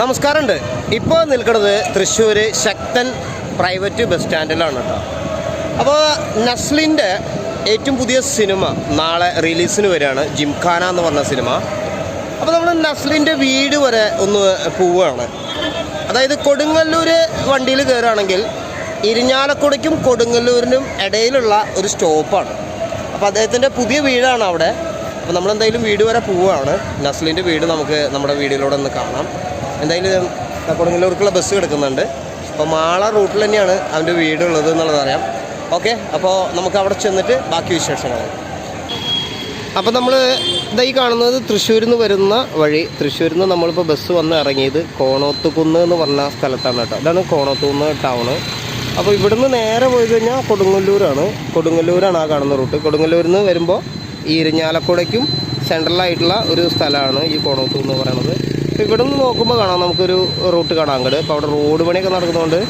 നമസ്കാരമുണ്ട്. ഇപ്പോൾ നിൽക്കുന്നത് തൃശ്ശൂർ ശക്തൻ പ്രൈവറ്റ് ബസ് സ്റ്റാൻഡിലാണ് കേട്ടോ. അപ്പോൾ നസ്ലിന്റെ ഏറ്റവും പുതിയ സിനിമ നാളെ റിലീസിന് വരികയാണ്. ജിംഖാന എന്ന് പറഞ്ഞ സിനിമ. അപ്പോൾ നമ്മൾ നസ്ലിന്റെ വീട് വരെ ഒന്ന് പോവുകയാണ്. അതായത് കൊടുങ്ങല്ലൂർ വണ്ടിയിൽ കയറുകയാണെങ്കിൽ ഇരിഞ്ഞാലക്കുടയ്ക്കും കൊടുങ്ങല്ലൂരിനും ഇടയിലുള്ള ഒരു സ്റ്റോപ്പാണ്. അപ്പോൾ അദ്ദേഹത്തിന്റെ പുതിയ വീടാണ് അവിടെ. അപ്പോൾ നമ്മളെന്തായാലും വീട് വരെ പോവുകയാണ്. നസ്ലിന്റെ വീട് നമുക്ക് നമ്മുടെ വീടിലൂടെ ഒന്ന് കാണാം. എന്തായാലും കൊടുങ്ങല്ലൂർക്കുള്ള ബസ് കിടക്കുന്നുണ്ട് അപ്പോൾ മാള റൂട്ടിൽ തന്നെയാണ് അവന്റെ വീടുള്ളത് എന്നുള്ളത് അറിയാം. ഓക്കെ അപ്പോൾ നമുക്ക് അവിടെ ചെന്നിട്ട് ബാക്കി വിശേഷങ്ങൾ അപ്പോൾ നമ്മൾ ഇതായി കാണുന്നത് തൃശ്ശൂരിൽ നിന്ന് വരുന്ന വഴി. തൃശ്ശൂരിൽ നിന്ന് നമ്മളിപ്പോൾ ബസ് വന്ന് ഇറങ്ങിയത് കോണോത്തുകുന്ന് എന്ന് പറഞ്ഞ സ്ഥലത്താണ് കേട്ടോ. ഇതാണ് കോണോത്തുകുന്ന് ടൗണ് അപ്പോൾ ഇവിടുന്ന് നേരെ പോയി കഴിഞ്ഞാൽ കൊടുങ്ങല്ലൂരാണ്. കൊടുങ്ങല്ലൂരാണ് ആ കാണുന്ന റൂട്ട് കൊടുങ്ങല്ലൂരിൽ നിന്ന് വരുമ്പോൾ ഈ ഇരിഞ്ഞാലക്കുടയ്ക്കും സെൻട്രലായിട്ടുള്ള ഒരു സ്ഥലമാണ് ഈ കോണോത്തുകുന്ന് പറയുന്നത്. ഇവിടെ നിന്ന് നോക്കുമ്പോൾ കാണാം നമുക്കൊരു റൂട്ട് കാണാം അങ്ങോട്ട് അപ്പോൾ അവിടെ റോഡ് പണിയൊക്കെ നടക്കുന്നതുകൊണ്ട്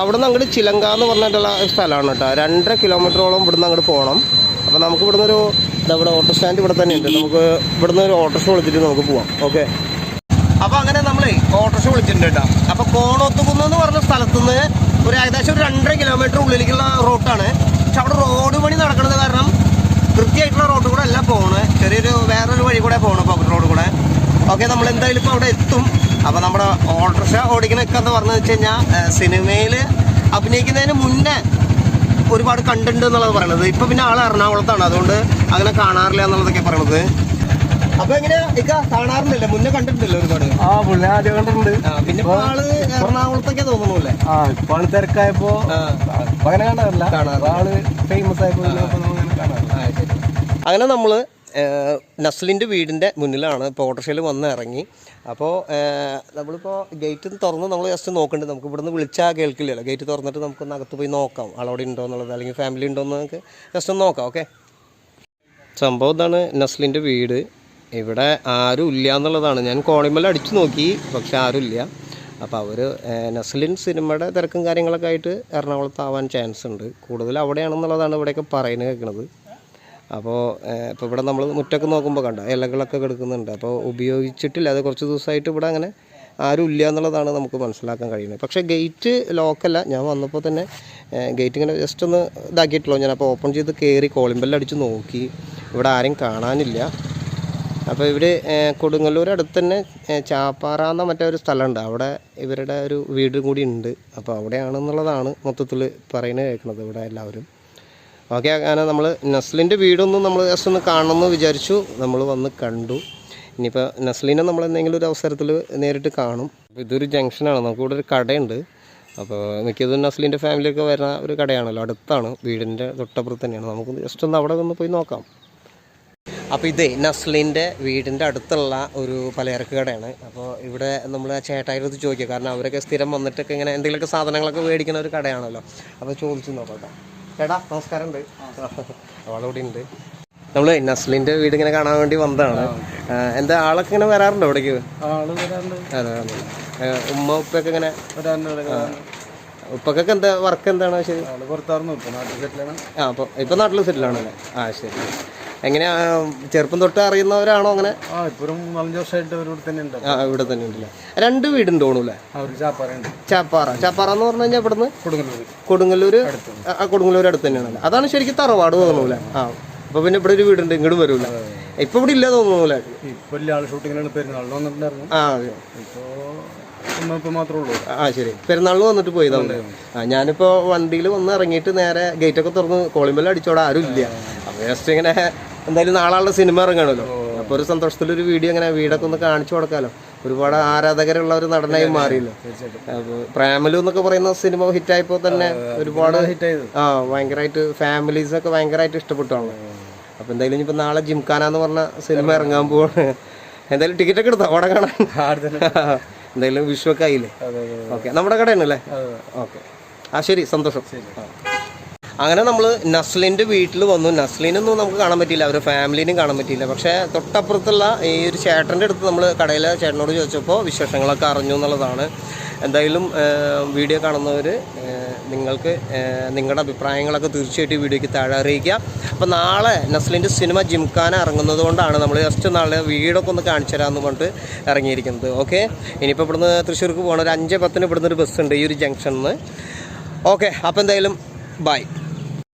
അവിടെ നിന്ന് അങ്ങോട്ട് ചിലങ്ക എന്ന് പറഞ്ഞിട്ടുള്ള സ്ഥലമാണ് കേട്ടോ. രണ്ടര കിലോമീറ്ററോളം ഇവിടുന്ന് അങ്ങോട്ട് പോകണം അപ്പോൾ നമുക്ക് ഇവിടുന്ന് ഒരു ഇവിടെ ഓട്ടോ സ്റ്റാൻഡ് ഇവിടെ തന്നെ ഉണ്ട്. നമുക്ക് ഇവിടുന്ന് ഒരു ഓട്ടോറിക്ഷ വിളിച്ചിട്ട് നമുക്ക് പോവാം. ഓക്കെ അപ്പോൾ അങ്ങനെ നമ്മൾ ഓട്ടോറിക്ഷ വിളിച്ചിട്ടുണ്ട് കേട്ടോ. അപ്പോൾ കോണോത്തുകുന്ന് എന്ന് പറഞ്ഞ സ്ഥലത്തുനിന്ന് ഒരു ഏകദേശം ഒരു രണ്ടര കിലോമീറ്റർ ഉള്ളിലേക്കുള്ള റോട്ടാണ്. പക്ഷെ അവിടെ റോഡ് പണി നടക്കുന്നത് കാരണം കൃത്യമായിട്ടുള്ള റോഡ് കൂടെ അല്ല പോകണേ ചെറിയൊരു വേറൊരു വഴി കൂടെ പോകണം ഓക്കെ നമ്മൾ എന്തായാലും ഇപ്പോൾ അവിടെ എത്തും. അപ്പോൾ നമ്മുടെ ഓട്ടോറിക്ഷ ഓടിക്കണൊക്കെ എന്ന് പറഞ്ഞു വെച്ച് കഴിഞ്ഞാൽ സിനിമയിൽ അഭിനയിക്കുന്നതിന് മുന്നേ ഒരുപാട് കണ്ടുണ്ട് എന്നുള്ളത് പറയണത്. ഇപ്പം പിന്നെ ആൾ എറണാകുളത്താണ്. അതുകൊണ്ട് അങ്ങനെ കാണാറില്ല എന്നുള്ളതൊക്കെ പറയണത്. അപ്പൊ എങ്ങനെയാ? ഇക്ക കാണാറുണ്ടല്ലേ? മുന്നേ കണ്ടിട്ടുണ്ടല്ലോ ഒരുപാട്. ആ പുള്ളി ആദ്യം കണ്ടിട്ടുണ്ട്. പിന്നെ ആൾ എറണാകുളത്തൊക്കെ തോന്നുന്നുല്ലേ ആ ഇപ്പൊ ആൾ തിരക്കായപ്പോ അങ്ങനെ കാണാറില്ല. ആൾ ഫേമസ് ആയപ്പോ അങ്ങനെ നമ്മൾ നസ്ലിന്റെ വീടിന്റെ മുന്നിലാണ് ഇപ്പോൾ ഓട്ടോറിക്ഷയിൽ വന്ന് ഇറങ്ങി. അപ്പോൾ നമ്മളിപ്പോൾ ഗേറ്റ് തുറന്ന് നമ്മൾ ജസ്റ്റ് നോക്കേണ്ടത് നമുക്ക് ഇവിടുന്ന് വിളിച്ചാൽ കേൾക്കില്ലല്ലോ. ഗേറ്റ് തുറന്നിട്ട് നമുക്കൊന്ന് അകത്ത് പോയി നോക്കാം. ആളവിടെ ഉണ്ടോ എന്നുള്ളത് അല്ലെങ്കിൽ ഫാമിലി ഉണ്ടോ എന്ന് നമുക്ക് ജസ്റ്റ് ഒന്ന് നോക്കാം ഓക്കെ സംഭവം ഇതാണ് നസ്ലിന്റെ വീട്. ഇവിടെ ആരും ഇല്ല എന്നുള്ളതാണ്. ഞാൻ കോണിമല അടിച്ചു നോക്കി പക്ഷെ ആരും ഇല്ല. അപ്പോൾ അവർ നസ്ലിൻ സിനിമയുടെ തിരക്കും കാര്യങ്ങളൊക്കെ ആയിട്ട് എറണാകുളത്ത് ആവാൻ ചാൻസ് ഉണ്ട്. കൂടുതൽ അവിടെയാണെന്നുള്ളതാണ് ഇവിടെയൊക്കെ പറയുന്നത് കേൾക്കുന്നത് അപ്പോൾ ഇപ്പോൾ ഇവിടെ നമ്മൾ മുറ്റൊക്കെ നോക്കുമ്പോൾ കണ്ട ഇലകളൊക്കെ കിടക്കുന്നുണ്ട്. അപ്പോൾ ഉപയോഗിച്ചിട്ടില്ല അത് കുറച്ച് ദിവസമായിട്ട് ഇവിടെ അങ്ങനെ ആരും ഇല്ല എന്നുള്ളതാണ് നമുക്ക് മനസ്സിലാക്കാൻ കഴിയുന്നത്. പക്ഷേ ഗേറ്റ് ലോക്കല്ല ഞാൻ വന്നപ്പോൾ തന്നെ ഗേറ്റ് ഇങ്ങനെ ജസ്റ്റ് ഒന്ന് ഇതാക്കിയിട്ടുള്ളൂ. ഞാൻ അപ്പോൾ ഓപ്പൺ ചെയ്ത് കയറി കോളിമ്പെല്ലടിച്ച് നോക്കി. ഇവിടെ ആരും കാണാനില്ല. അപ്പോൾ ഇവർ കൊടുങ്ങല്ലൂർ അടുത്ത് തന്നെ ചാപ്പാറ എന്ന മറ്റേ ഒരു സ്ഥലമുണ്ട്. അവിടെ ഇവരുടെ ഒരു വീട് കൂടി ഉണ്ട്. അപ്പോൾ അവിടെയാണെന്നുള്ളതാണ് മൊത്തത്തിൽ പറയുന്നത് കേൾക്കുന്നത് ഇവിടെ എല്ലാവരും. ഓക്കെ അങ്ങനെ നമ്മൾ നസ്ലിന്റെ വീടൊന്നും നമ്മൾ ജസ്റ്റ് ഒന്ന് കാണണമെന്ന് വിചാരിച്ചു. നമ്മൾ വന്ന് കണ്ടു. ഇനിയിപ്പോൾ നസ്ലിനെ നമ്മൾ എന്തെങ്കിലും ഒരു അവസരത്തിൽ നേരിട്ട് കാണും. ഇതൊരു ജംഗ്ഷനാണ്. നമുക്ക് ഇവിടെ ഒരു കടയുണ്ട്. അപ്പോൾ മിക്കതും നസ്ലിന്റെ ഫാമിലിയൊക്കെ വരുന്ന ഒരു കടയാണല്ലോ. അടുത്താണ്. വീടിന്റെ തൊട്ടപ്പുറത്ത് തന്നെയാണ്. നമുക്ക് ജസ്റ്റ് ഒന്ന് അവിടെ ഒന്ന് പോയി നോക്കാം. അപ്പോൾ ഇതേ നസ്ലിന്റെ വീടിന്റെ അടുത്തുള്ള ഒരു പലചരക്ക് കടയാണ്. അപ്പോൾ ഇവിടെ നമ്മൾ ചേട്ടായിരത്ത് ചോദിക്കുക കാരണം അവരൊക്കെ സ്ഥിരം വന്നിട്ടൊക്കെ ഇങ്ങനെ എന്തെങ്കിലുമൊക്കെ സാധനങ്ങളൊക്കെ മേടിക്കുന്ന ഒരു കടയാണല്ലോ. അപ്പോൾ ചോദിച്ചു നോക്കാം ചേട്ടാ നമസ്കാരം ഉണ്ട്. അവളവിടെ ഉണ്ട്. നമ്മൾ നസ്ലിന്റെ വീട് ഇങ്ങനെ കാണാൻ വേണ്ടി വന്നതാണ്. എന്താ ആളൊക്കെ ഇങ്ങനെ വരാറുണ്ടോ ഇവിടേക്ക്? ഉമ്മ ഉപ്പൊക്കെ ഇങ്ങനെ? ഉപ്പൊക്കെ എന്താ വർക്ക് എന്താണ് ശരി? ആ ഇപ്പൊ നാട്ടിൽ സെറ്റിലാണ് ആ ശരി. എങ്ങനെയാ ചെറുപ്പം തൊട്ട് അറിയുന്നവരാണോ അങ്ങനെ? ആ ഇപ്പോഴും നാലഞ്ച് വർഷമായിട്ട് ഇവിടെ തന്നെ ഉണ്ട് ആ ഇവിടെ തന്നെ ഉണ്ടല്ലേ? രണ്ട് വീടുണ്ട് തോന്നൂല്ലേ ചാപ്പാറുണ്ട് ചാപ്പാറ ചാപ്പാറ. എന്ന് പറഞ്ഞു കഴിഞ്ഞാൽ ഇവിടുന്ന്? കൊടുങ്ങല്ലൂർ കൊടുങ്ങല്ലൂർ ആ കൊടുങ്ങല്ലൂർ അടുത്ത് തന്നെയാണ് അതാണ് ശരിക്കും തറവാട് തോന്നൂലേ ആ അപ്പൊ പിന്നെ ഇവിടെ ഒരു വീടുണ്ട് ഇങ്ങോട്ട് വരൂല ഇപ്പൊ ഇവിടെ ഇല്ല തോന്നൂലേ ഇപ്പൊ വലിയ ആൾ ഷൂട്ടിങ്ങിലാണ് പെരുന്നാളിന് വന്നിട്ടുണ്ടായിരുന്നു. ആ അതെ. ആ ശരി. പെരുന്നാളിൽ വന്നിട്ട് പോയതാണ് ആ ഞാനിപ്പോ വണ്ടിയിൽ വന്ന് ഇറങ്ങിയിട്ട് നേരെ ഗേറ്റ് ഒക്കെ തുറന്ന് അടിച്ചോടെ ആരും ഇല്ല അപ്പൊ ജസ്റ്റ് ഇങ്ങനെ എന്തായാലും നാളെ സിനിമ ഇറങ്ങണല്ലോ. അപ്പൊ ഒരു സന്തോഷത്തിലൊരു വീഡിയോ ഇങ്ങനെ വീടൊക്കെ ഒന്ന് കാണിച്ചു കൊടുക്കാലോ. ഒരുപാട് ആരാധകരുള്ള ഒരു നടനായി മാറിയല്ലോ. അപ്പോൾ പ്രേമലു എന്നൊക്കെ പറയുന്ന സിനിമ ഹിറ്റായപ്പോ തന്നെ ഒരുപാട് ആ ഭയങ്കരമായിട്ട് ഫാമിലീസ് ഒക്കെ ഭയങ്കരമായിട്ട് ഇഷ്ടപ്പെട്ടാണ്. അപ്പൊ എന്തായാലും ഇപ്പൊ നാളെ ജിംഖാന എന്ന് പറഞ്ഞ സിനിമ ഇറങ്ങാൻ പോവാണ്. എന്തായാലും ടിക്കറ്റ് ഒക്കെ എടുത്തോ? അവിടെ കാണാൻ? എന്തായാലും വിഷു ഒക്കെ ആയില്ലേ ഓക്കെ നമ്മുടെ കടയാണല്ലേ? ഓക്കെ ആ ശരി സന്തോഷം. ആ. അങ്ങനെ നമ്മൾ നസ്ലിന്റെ വീട്ടിൽ വന്നു. നസ്ലിനൊന്നും നമുക്ക് കാണാൻ പറ്റിയില്ല. അവരുടെ ഫാമിലിനും കാണാൻ പറ്റിയില്ല. പക്ഷേ തൊട്ടപ്പുറത്തുള്ള ഈ ഒരു ചേട്ടന്റെ അടുത്ത് നമ്മൾ കടയിലെ ചേട്ടനോട് ചോദിച്ചപ്പോൾ വിശേഷങ്ങളൊക്കെ അറിഞ്ഞു എന്നുള്ളതാണ്. എന്തായാലും വീഡിയോ കാണുന്നവർ നിങ്ങൾക്ക് നിങ്ങളുടെ അഭിപ്രായങ്ങളൊക്കെ തീർച്ചയായിട്ടും വീഡിയോയ്ക്ക് താഴെ അറിയിക്കുക. അപ്പോൾ നാളെ നസ്ലിന്റെ സിനിമ ജിംഖാന ഇറങ്ങുന്നത് കൊണ്ടാണ് നമ്മൾ ജസ്റ്റ് നാളെ വീടൊക്കെ ഒന്ന് കാണിച്ചു തരാമെന്ന് പറഞ്ഞിട്ട് ഇറങ്ങിയിരിക്കുന്നത്. ഓക്കെ? ഇനിയിപ്പോൾ ഇവിടുന്ന് തൃശ്ശൂർക്ക് പോകണം. ഒരു അഞ്ച് പത്തിന് ഇവിടുന്ന് ഒരു ബസ് ഉണ്ട് ഈ ഒരു ജംഗ്ഷനിൽ നിന്ന് ഓക്കെ? അപ്പോൾ എന്തായാലും ബൈ.